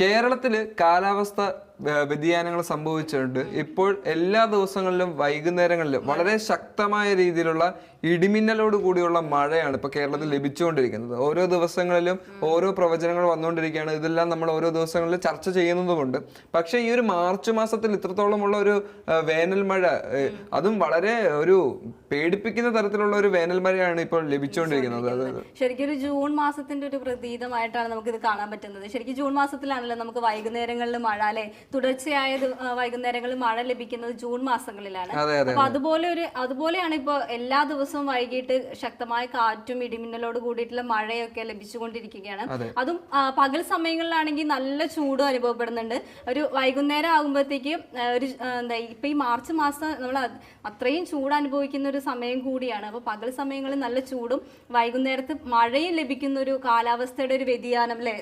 കേരളത്തിൽ കാലാവസ്ഥ വ്യതിയാനങ്ങൾ സംഭവിച്ചിട്ടുണ്ട്. ഇപ്പോൾ എല്ലാ ദിവസങ്ങളിലും വൈകുന്നേരങ്ങളിലും വളരെ ശക്തമായ രീതിയിലുള്ള ഇടിമിന്നലോട് കൂടിയുള്ള മഴയാണ് ഇപ്പോൾ കേരളത്തിൽ ലഭിച്ചുകൊണ്ടിരിക്കുന്നത്. ഓരോ ദിവസങ്ങളിലും ഓരോ പ്രവചനങ്ങൾ വന്നുകൊണ്ടിരിക്കുകയാണ്. ഇതെല്ലാം നമ്മൾ ഓരോ ദിവസങ്ങളിൽ ചർച്ച ചെയ്യുന്നതുകൊണ്ട് പക്ഷേ ഈ ഒരു മാർച്ച് മാസത്തിൽ ഇത്രത്തോളമുള്ള ഒരു വേനൽ മഴ അതും വളരെ ഒരു പേടിപ്പിക്കുന്ന തരത്തിലുള്ള ഒരു വേനൽ മഴയാണ് ഇപ്പോൾ ലഭിച്ചുകൊണ്ടിരിക്കുന്നത്. ശരിക്കും ഒരു ജൂൺ മാസത്തിന്റെ ഒരു പ്രതീതമായിട്ടാണ് നമുക്ക് ഇത് കാണാൻ പറ്റുന്നത്. ശരിക്കും ജൂൺ മാസത്തിലാണല്ലോ നമുക്ക് വൈകുന്നേരങ്ങളിൽ മഴ അല്ലെ? തുടർച്ചയായ വൈകുന്നേരങ്ങളിൽ മഴ ലഭിക്കുന്നത് ജൂൺ മാസങ്ങളിലാണ്. അപ്പൊ അതുപോലെ ഒരു അതുപോലെയാണ് ഇപ്പൊ എല്ലാ ദിവസവും വൈകിട്ട് ശക്തമായ കാറ്റും ഇടിമിന്നലോട് കൂടിയിട്ടുള്ള മഴയൊക്കെ ലഭിച്ചുകൊണ്ടിരിക്കുകയാണ്. അതും. പകൽ സമയങ്ങളിലാണെങ്കിൽ നല്ല ചൂടും അനുഭവപ്പെടുന്നുണ്ട്. ഒരു വൈകുന്നേരം ആകുമ്പോഴത്തേക്ക് ഒരു എന്താ ഇപ്പൊ ഈ മാർച്ച് മാസം നമ്മൾ അത്രയും ചൂട് അനുഭവിക്കുന്ന ഒരു സമയം കൂടിയാണ്. അപ്പൊ പകൽ സമയങ്ങളിൽ നല്ല ചൂടും വൈകുന്നേരത്ത് മഴയും ലഭിക്കുന്ന ഒരു കാലാവസ്ഥയുടെ ഒരു വ്യതിയാനം അല്ലേ?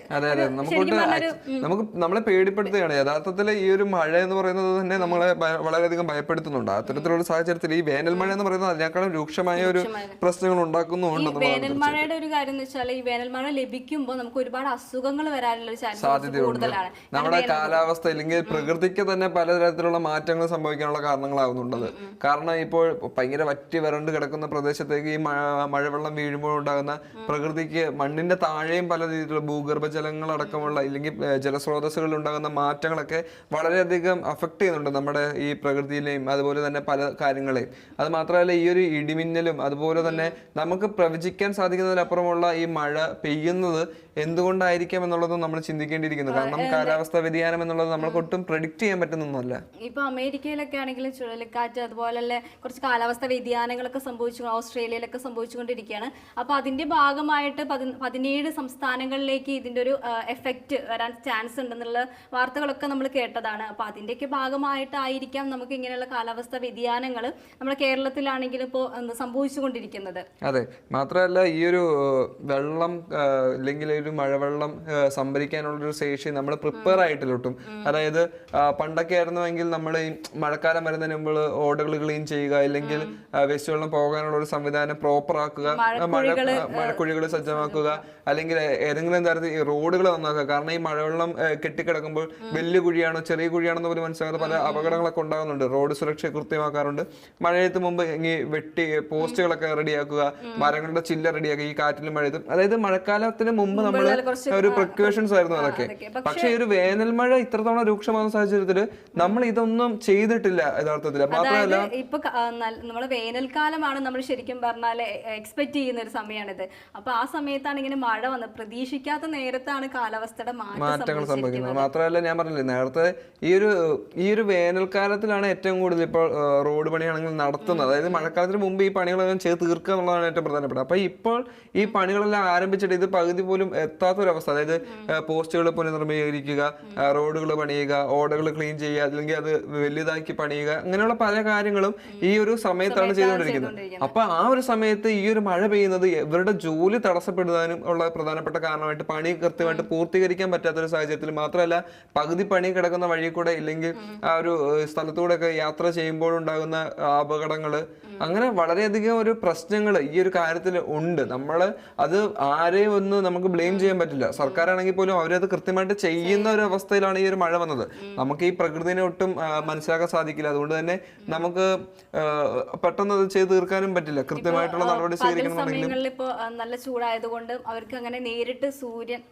നമുക്ക് നമ്മളെ പേടിപ്പെടുത്തുകയാണ്. യഥാർത്ഥത്തിൽ ഈ ഒരു മഴ എന്ന് പറയുന്നത് തന്നെ നമ്മളെ വളരെയധികം ഭയപ്പെടുത്തുന്നുണ്ട്. അത്തരത്തിലുള്ള സാഹചര്യത്തിൽ ഈ വേനൽ മഴ എന്ന് പറയുന്നത് അതിനേക്കാളും രൂക്ഷമായ ഒരു പ്രശ്നങ്ങൾ ഉണ്ടാക്കുന്നുണ്ട് വേനൽ മഴയുടെ ഒരു കാര്യം എന്ന് വെച്ചാൽ ഈ വേനൽ മഴ ലഭിക്കുമ്പോൾ നമുക്ക് ഒരുപാട് അസുഖങ്ങൾ വരാനുള്ള സാധ്യതയുണ്ട്. കൂടുതലാണ്. നമ്മുടെ കാലാവസ്ഥ അല്ലെങ്കിൽ പ്രകൃതിക്ക് തന്നെ പലതരത്തിലുള്ള മാറ്റങ്ങൾ സംഭവിക്കാനുള്ള കാരണങ്ങളാകുന്നുണ്ടത് കാരണം ഇപ്പോൾ ഭയങ്കര വറ്റി വരണ്ട് കിടക്കുന്ന പ്രദേശത്തേക്ക് ഈ മഴ മഴവെള്ളം വീഴുമ്പോൾ ഉണ്ടാകുന്ന പ്രകൃതിക്ക് മണ്ണിന്റെ താഴെയും പല രീതിയിലുള്ള ഭൂഗർഭ ജലങ്ങൾ അടക്കമുള്ള ഇല്ലെങ്കിൽ ഏഹ്, ജലസ്രോതസ്സുകളിൽ ഉണ്ടാകുന്ന മാറ്റങ്ങളൊക്കെ വളരെയധികം അഫക്റ്റ് ചെയ്യുന്നുണ്ട് നമ്മുടെ ഈ പ്രകൃതിയിലെയും അതുപോലെ തന്നെ പല കാര്യങ്ങളെയും. അത് മാത്രമല്ല ഈ ഒരു ഇടിമിന്നലും അതുപോലെ തന്നെ നമുക്ക് പ്രവചിക്കാൻ സാധിക്കുന്നതിലപ്പുറമുള്ള ഈ മഴ പെയ്യുന്നത് എന്തുകൊണ്ടായിരിക്കാം എന്നുള്ളതും നമ്മൾ ചിന്തിക്കേണ്ടിയിരിക്കുന്നു. കാരണം കാലാവസ്ഥാ വ്യതിയാനം എന്നുള്ളത് നമ്മൾക്ക് ഒട്ടും പ്രഡിക്റ്റ് ചെയ്യാൻ പറ്റുന്നൊന്നുമല്ല. ഇപ്പൊ അമേരിക്കയിലൊക്കെ ആണെങ്കിലും ചുഴലിക്കാറ്റ് അതുപോലെ കുറച്ച് കാലാവസ്ഥ വ്യതിയാനങ്ങളൊക്കെ സംഭവിച്ചു ഓസ്ട്രേലിയയിലൊക്കെ സംഭവിച്ചുകൊണ്ടിരിക്കുകയാണ്. അപ്പൊ അതിന്റെ ഭാഗമായിട്ട് പതി- പതിനേഴ് സംസ്ഥാനങ്ങളിലേക്ക് ഇതിന്റെ ഒരു എഫക്റ്റ് വരാൻ ചാൻസ് ഉണ്ടെന്നുള്ള വാർത്തകളൊക്കെ നമ്മൾ കേട്ടതാണ്. അപ്പൊ അതിന്റെയൊക്കെ ഭാഗമായിട്ടായിരിക്കാം നമുക്ക് ഇങ്ങനെയുള്ള കാലാവസ്ഥ വ്യതിയാനങ്ങൾ നമ്മുടെ കേരളത്തിലാണെങ്കിലും ഇപ്പോൾ സംഭവിച്ചുകൊണ്ടിരിക്കുന്നത്. അതെ. മാത്രമല്ല ഈ ഒരു വെള്ളം അല്ലെങ്കിൽ ഒരു മഴവെള്ളം സംഭരിക്കാനുള്ള ഒരു ശേഷി നമ്മൾ പ്രിപ്പയർ ആയിട്ടില്ല ഒട്ടും അതായത് പണ്ടൊക്കെ ആയിരുന്നുവെങ്കിൽ നമ്മൾ ഈ മഴക്കാലം വരുന്നതിന് മുമ്പ് ഓടകൾ ക്ലീൻ ചെയ്യുക അല്ലെങ്കിൽ വേസ്റ്റ് വെള്ളം പോകാനുള്ള ഒരു സംവിധാനം പ്രോപ്പർ ആക്കുക മഴ മഴക്കുഴികൾ സജ്ജമാക്കുക അല്ലെങ്കിൽ ഏതെങ്കിലും തരത്തിൽ ഈ റോഡുകൾ നന്നാക്കുക. കാരണം ഈ മഴവെള്ളം കെട്ടിക്കിടക്കുമ്പോൾ വലിയ കുഴിയാണോ ചെറിയ കുഴിയാണെന്ന് പോലും മനസ്സിലാകാതെ പല അപകടങ്ങളൊക്കെ ഉണ്ടാകുന്നുണ്ട്. റോഡ് സുരക്ഷയെ കൃത്യമാക്കാറുണ്ട്. മഴയത്ത് മുമ്പ് ഇങ്ങനെ വെട്ടി പോസ്റ്റുകളൊക്കെ റെഡിയാക്കുക മരങ്ങളുടെ ചില്ല റെഡിയാക്കുക ഈ കാറ്റിലും മഴയത്തും. അതായത് മഴക്കാലത്തിന് മുമ്പ് നമ്മൾ ഒരു പ്രിക്കോഷൻസ് ആയിരുന്നു അതൊക്കെ. പക്ഷേ ഈ ഒരു വേനൽ മഴ ഇത്രത്തോളം രൂക്ഷമാകുന്ന സാഹചര്യത്തിൽ നമ്മൾ ഇതൊന്നും ചെയ്തിട്ടില്ല യഥാർത്ഥത്തിൽ മാത്രമല്ല ഇപ്പൊ നമ്മളെ വേനൽക്കാലമാണ് നമ്മൾ ശരിക്കും പറഞ്ഞാൽ എക്സ്പെക്ട് ചെയ്യുന്ന ഒരു സമയമാണിത്. അപ്പൊ ആ സമയത്താണ് ഇങ്ങനെ മഴ വന്നത്. പ്രതീക്ഷിക്കാത്ത നേരത്താണ് കാലാവസ്ഥയുടെ മാറ്റം മാറ്റങ്ങൾ സംഭവിക്കുന്നത്. മാത്രമല്ല ഞാൻ പറഞ്ഞില്ലേ നേരത്തെ ഈ ഒരു ഈ ഒരു വേനൽക്കാലത്തിലാണ് ഏറ്റവും കൂടുതൽ ഇപ്പോൾ റോഡ് പണിയാണെങ്കിൽ നടത്തുന്നത്. അതായത് മഴക്കാലത്തിന് മുമ്പ് ഈ പണികളെല്ലാം ചെയ്ത് തീർക്കുക എന്നുള്ളതാണ് ഏറ്റവും പ്രധാനപ്പെട്ടത്. അപ്പോൾ ഇപ്പോൾ ഈ പണികളെല്ലാം ആരംഭിച്ചിട്ട് ഇത് പകുതി പോലും എത്താത്തൊരവസ്ഥ. അതായത് പോസ്റ്റുകൾ പുനർനിർമ്മീകരിക്കുക റോഡുകൾ പണിയുക ഓടകൾ ക്ലീൻ ചെയ്യുക അല്ലെങ്കിൽ അത് വലുതാക്കി പണിയുക അങ്ങനെയുള്ള പല കാര്യങ്ങളും ഈ ഒരു സമയത്താണ് ചെയ്തുകൊണ്ടിരിക്കുന്നത്. അപ്പൊ ആ ഒരു സമയത്ത് ഈ ഒരു മഴ പെയ്യുന്നത് ഇവരുടെ ജോലി തടസ്സപ്പെടുന്നതിനും ഉള്ള പ്രധാനപ്പെട്ട കാരണമായിട്ട് പണി കൃത്യമായിട്ട് പൂർത്തീകരിക്കാൻ പറ്റാത്ത ഒരു സാഹചര്യത്തിൽ മാത്രമല്ല പകുതി പണി കിടക്കുന്ന വഴി കൂടെ ഇല്ലെങ്കിൽ ആ ഒരു സ്ഥലത്തൂടെ ഒക്കെ യാത്ര ചെയ്യുമ്പോഴുണ്ടാകുന്ന അപകടങ്ങൾ. അങ്ങനെ വളരെയധികം ഒരു പ്രശ്നങ്ങൾ ഈ ഒരു കാര്യത്തിൽ ഉണ്ട്. നമ്മൾ അത് ആരെയും ഒന്ന് നമുക്ക് ബ്ലെയിം ചെയ്യാൻ പറ്റില്ല. സർക്കാരാണെങ്കിൽ പോലും അവരത് കൃത്യമായിട്ട് ചെയ്യുന്ന ഒരു അവസ്ഥയിലാണ് ഈ ഒരു മഴ വന്നത്. നമുക്ക് ഈ പ്രകൃതിനെ ഒട്ടും മനസ്സിലാക്കാൻ സാധിക്കില്ല. അതുകൊണ്ട് തന്നെ നമുക്ക് പെട്ടെന്ന് അത് ചെയ്ത് തീർക്കാനും പറ്റില്ല. കൃത്യമായിട്ടുള്ള നടപടി സ്വീകരിക്കണമെന്നുണ്ടെങ്കിൽ നല്ല ചൂടായതുകൊണ്ട് അവർക്ക് അങ്ങനെ നേരിട്ട് സൂര്യൻ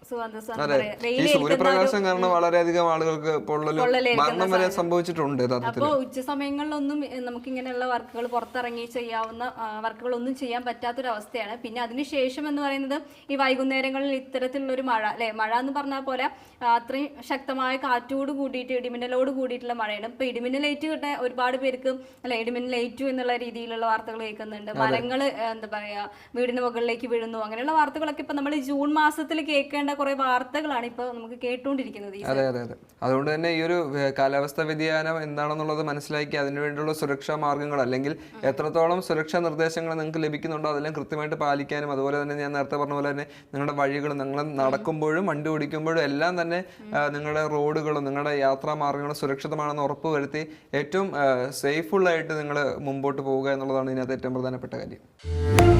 സൂര്യപ്രകാശം കാരണം വളരെയധികം ആളുകൾക്ക് പൊള്ളലും മരണം വരെ സംഭവിച്ചിട്ടുണ്ട് അപ്പോൾ ഉച്ച സമയങ്ങളിലൊന്നും നമുക്ക് ഇങ്ങനെയുള്ള വർക്കുകൾ പുറത്തിറങ്ങി ചെയ്യാവുന്ന വർക്കുകൾ ഒന്നും ചെയ്യാൻ പറ്റാത്തൊരവസ്ഥയാണ്. പിന്നെ അതിനുശേഷം എന്ന് പറയുന്നത് ഈ വൈകുന്നേരങ്ങളിൽ ഇത്തരത്തിലുള്ള ഒരു മഴ അല്ലെ? മഴ എന്ന് പറഞ്ഞ പോലെ അത്രയും ശക്തമായ കാറ്റോട് കൂടിയിട്ട് ഇടിമിന്നലോട് കൂടിയിട്ടുള്ള മഴയാണ്. ഇപ്പൊ ഇടിമിന്നലേറ്റ് കിട്ടാൻ ഒരുപാട് പേർക്ക് അല്ലെ ഇടിമിന്നലേറ്റു എന്നുള്ള രീതിയിലുള്ള വാർത്തകൾ കേൾക്കുന്നുണ്ട്. മരങ്ങൾ എന്താ പറയാ വീടിന് മുകളിലേക്ക് വീഴുന്നു. അങ്ങനെയുള്ള വാർത്തകളൊക്കെ ഇപ്പൊ നമ്മൾ ജൂൺ മാസത്തിൽ കേൾക്കേണ്ട കുറെ വാർത്തകളാണ് ഇപ്പൊ നമുക്ക് കേട്ടുകൊണ്ടിരിക്കുന്നത് അതെ അതെ അതെ. അതുകൊണ്ട് തന്നെ ഈ ഒരു കാലാവസ്ഥ വ്യതിയാനം എന്താണെന്നുള്ളത് മനസ്സിലാക്കി അതിനു വേണ്ടിയുള്ള സുരക്ഷാ മാർഗങ്ങൾ അല്ലെങ്കിൽ എത്രത്തോളം സുരക്ഷാ നിർദ്ദേശങ്ങൾ നിങ്ങൾക്ക് ലഭിക്കുന്നുണ്ടോ അതെല്ലാം കൃത്യമായിട്ട് പാലിക്കാനും അതുപോലെ തന്നെ ഞാൻ നേരത്തെ പറഞ്ഞ പോലെ തന്നെ നിങ്ങളുടെ വഴികൾ നിങ്ങൾ നടക്കുമ്പോഴും വണ്ടി ഓടിക്കുമ്പോഴും എല്ലാം തന്നെ നിങ്ങളുടെ റോഡുകളും നിങ്ങളുടെ യാത്രാ മാർഗങ്ങളും സുരക്ഷിതമാണെന്ന് ഉറപ്പ് വരുത്തി ഏറ്റവും സേഫുള്ളായിട്ട് നിങ്ങൾ മുമ്പോട്ട് പോവുക എന്നുള്ളതാണ് ഇതിനകത്ത് ഏറ്റവും പ്രധാനപ്പെട്ട കാര്യം.